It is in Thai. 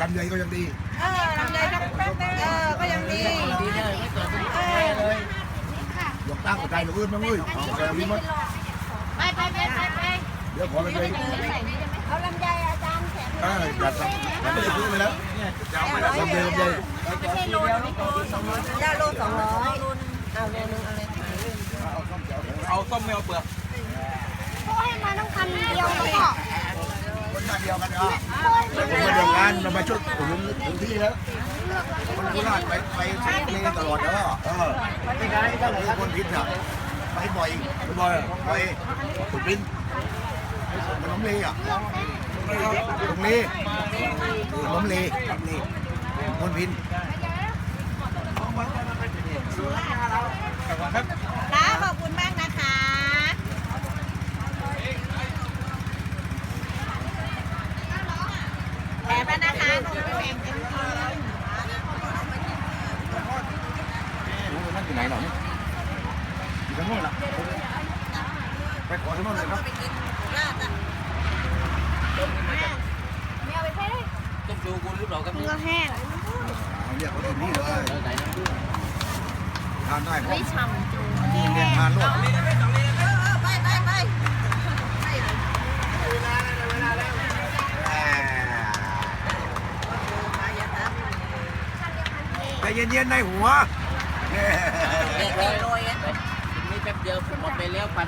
ลำไยก็ยังดี เออลำไยก็เออก็ยังดีดีเลยไม่เกิดขึ้นเออเลยยกตั้งกับใจกับอื่นมั้งเว้ยเอาไปมีมั้งไปไปไปไปไปเดี๋ยวขอลำไยเอาลำไยอาจารย์แขกเออจัดไปผมไม่ได้ซื้อไปแล้วลำไยลำไยไม่ใช่โลนึงโลสองร้อยได้โลสองร้อยเอาโลนึงเอาเลยเอาส้มไม่เอาเปลือก เขาให้มาต้องคันเดียวแล้วก็ คนหน้าเดียวกันเนาะผมมาเดินงานเรามาช่วยถึงถึงที่แล้วคนโคราชไปไปเล่นตลอดแล้วเออไม่ได้ไม่ได้คนพิษอะไปบ่อยไปบ่อยไปสุรินทร์ขนมเลีอะขนมลีขนมลีครับลีคนพินจ้าขอบคุณมากนะคะแอบมานะคะหนูไปแบ่งเต็มที่ นั่นอยู่ ไหนหรออยู่ข้างโน้นล่ะไปขอข้างโน้นเลยครับไปกินลาดอะไม่เอาไปใช้เลยต้มดูกูรูปเราก็มีเนื้อแห้งเรียกเขาถึงนี่เลยไหนน้ำดูทานได้เพราะไม่ฉ่ำจูนี่เรียนทานโลดเออเออไปไปไปใจเย็นๆในหัว เรียกเลยนี่แป๊บเดียวหมดไปแล้วพัน